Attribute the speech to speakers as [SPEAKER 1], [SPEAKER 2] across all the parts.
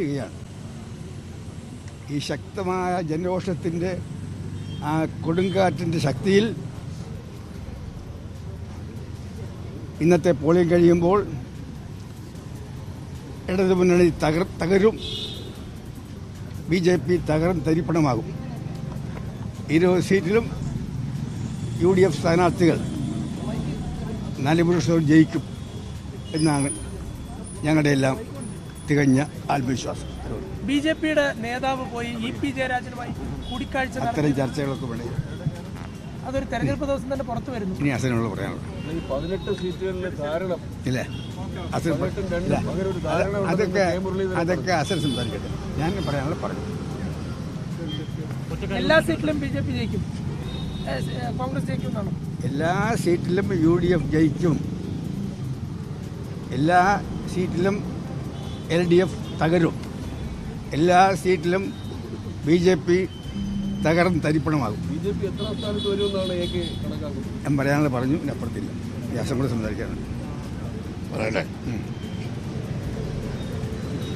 [SPEAKER 1] ചെയ്യുകയാണ് ഈ ശക്തമായ ജനരോഷത്തിന്റെ ആ കൊടുങ്കാറ്റിന്റെ ശക്തിയിൽ ഇന്നത്തെ പോളിംഗ് കഴിയുമ്പോൾ ഇടതുമുന്നണി തകർ തകരും. ബി ജെ പി തകർന്ന് തരിപ്പണമാകും. ഇരുപത് സീറ്റിലും യു ഡി എഫ് സ്ഥാനാർത്ഥികൾ നാല് പുരുഷവും ജയിക്കും എന്നാണ് ഞങ്ങളുടെ എല്ലാം തികഞ്ഞ ആത്മവിശ്വാസം.
[SPEAKER 2] ബി ജെ പിയുടെ നേതാവ് പോയി ഇ പി ജയരാജനുമായി കൂടിക്കാഴ്ച
[SPEAKER 1] അത്തരം ചർച്ചകളൊക്കെ വേണേ
[SPEAKER 2] അതൊരു തെരഞ്ഞെടുപ്പ് ദിവസം തന്നെ പുറത്തു വരുന്നു.
[SPEAKER 1] ഇനി അസനുള്ള
[SPEAKER 3] പറയാനുള്ളത്. പതിനെട്ട് സീറ്റുകളിലെ ധാരണം
[SPEAKER 1] ഇല്ല? അസൽ അതൊക്കെ അതൊക്കെ അസൽ സംസാരിക്കട്ടെ. ഞാൻ പറയാനുള്ള പറഞ്ഞു.
[SPEAKER 2] എല്ലാ സീറ്റിലും ബി ജെ പി ജയിക്കും. കോൺഗ്രസ് ജയിക്കും എന്നാണ്?
[SPEAKER 1] എല്ലാ സീറ്റിലും യു ഡി എഫ് ജയിക്കും. എല്ലാ സീറ്റിലും എൽ ഡി എഫ് തകരും. എല്ലാ സീറ്റിലും ബി ജെ പി തകർന്ന് തരിപ്പണമാകും.
[SPEAKER 3] ബി ജെ പി എത്ര സ്ഥാനത്ത് വരുമെന്നാണ് കണക്കാക്കുന്നത്?
[SPEAKER 1] ഞാൻ പറയാനുള്ള പറഞ്ഞു ഇനി അപ്പുറത്തില്ല. വ്യാസം കൂടെ സംസാരിക്കാനുണ്ട്
[SPEAKER 4] പറയട്ടെ.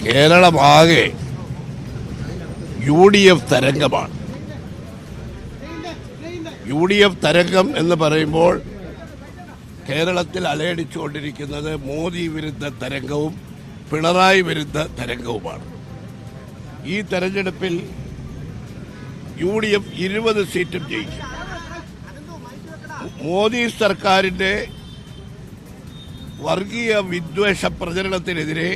[SPEAKER 4] കേരളമാകെ യു ഡി എഫ് തരംഗമാണ്. യു ഡി എഫ് തരംഗം എന്ന് പറയുമ്പോൾ കേരളത്തിൽ അലയടിച്ചുകൊണ്ടിരിക്കുന്നത് മോദി വിരുദ്ധ തരംഗവും പിണറായി വിരുദ്ധ തരംഗവുമാണ്. ഈ തെരഞ്ഞെടുപ്പിൽ യു ഡി എഫ് ഇരുപത് സീറ്റും ജയിക്കും. മോദി സർക്കാരിന്റെ വർഗീയ വിദ്വേഷ പ്രചരണത്തിനെതിരെ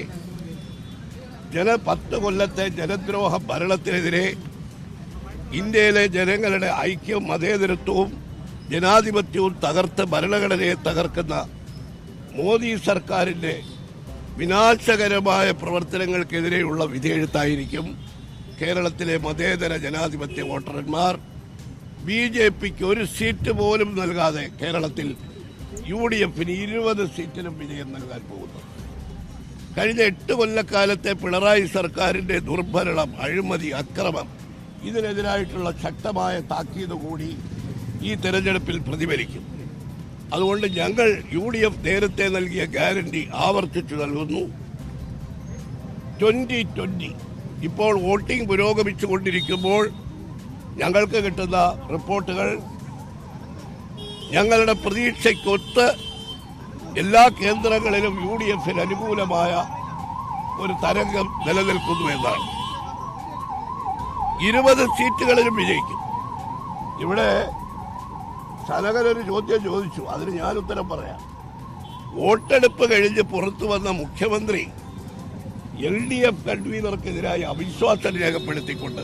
[SPEAKER 4] ജന പത്ത് കൊല്ലത്തെ ജനദ്രോഹ ഭരണത്തിനെതിരെ ഇന്ത്യയിലെ ജനങ്ങളുടെ ഐക്യവും മതേതരത്വവും ജനാധിപത്യവും തകർത്ത് ഭരണഘടനയെ തകർക്കുന്ന മോദി സർക്കാരിന്റെ വിനാശകരമായ പ്രവർത്തനങ്ങൾക്കെതിരെയുള്ള വിധിയെഴുത്തായിരിക്കും കേരളത്തിലെ മതേതര ജനാധിപത്യ വോട്ടർമാർ ബി ജെ പിക്ക് ഒരു സീറ്റ് പോലും നൽകാതെ കേരളത്തിൽ യു ഡി എഫിന് ഇരുപത് സീറ്റിനും വിജയം നൽകാൻ പോകുന്നു. കഴിഞ്ഞ എട്ട് കൊല്ലക്കാലത്തെ പിണറായി സർക്കാരിന്റെ ദുർഭരണം അഴിമതി അക്രമം ഇതിനെതിരായിട്ടുള്ള ശക്തമായ താക്കീത് കൂടി ഈ തെരഞ്ഞെടുപ്പിൽ പ്രതിഫലിക്കും. അതുകൊണ്ട് ഞങ്ങൾ യു ഡി എഫ് നേരത്തെ നൽകിയ ഗ്യാരണ്ടി ആവർത്തിച്ചു നൽകുന്നു. Twenty twenty. ഇപ്പോൾ വോട്ടിംഗ് പുരോഗമിച്ചു കൊണ്ടിരിക്കുമ്പോൾ ഞങ്ങൾക്ക് കിട്ടുന്ന റിപ്പോർട്ടുകൾ ഞങ്ങളുടെ പ്രതീക്ഷയ്ക്കൊത്ത് എല്ലാ കേന്ദ്രങ്ങളിലും യു ഡി എഫിന് അനുകൂലമായ ഒരു തരംഗം നിലനിൽക്കുന്നു എന്നാണ്. ഇരുപത് സീറ്റുകളിലും വിജയിക്കും. ഇവിടെ സനകരൊരു ചോദ്യം ചോദിച്ചു. അതിന് ഞാൻ ഉത്തരം പറയാം. വോട്ടെടുപ്പ് കഴിഞ്ഞ് പുറത്തു വന്ന മുഖ്യമന്ത്രി എൽ ഡി എഫ് കൺവീനർക്കെതിരായി അവിശ്വാസം രേഖപ്പെടുത്തിക്കൊണ്ട്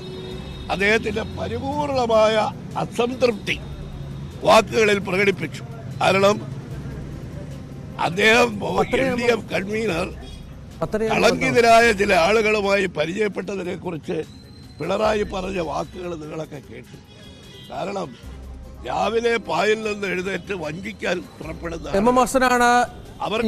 [SPEAKER 4] അദ്ദേഹത്തിന്റെ പരിപൂർണമായ അസംതൃപ്തി വാക്കുകളിൽ പ്രകടിപ്പിച്ചു. കാരണം അദ്ദേഹം എൽ ഡി എഫ് കൺവീനർ കളങ്കിതരായ ചില ആളുകളുമായി പരിചയപ്പെട്ടതിനെ കുറിച്ച് പിണറായി പറഞ്ഞ വാക്കുകൾ നിങ്ങളൊക്കെ കേട്ടു. കാരണം രാവിലെ പായിൽ നിന്ന് എഴുന്നേറ്റ് വഞ്ചിക്കാൻ പുറപ്പെടുന്ന
[SPEAKER 5] എം എം ഹസനാണ്
[SPEAKER 4] അവർ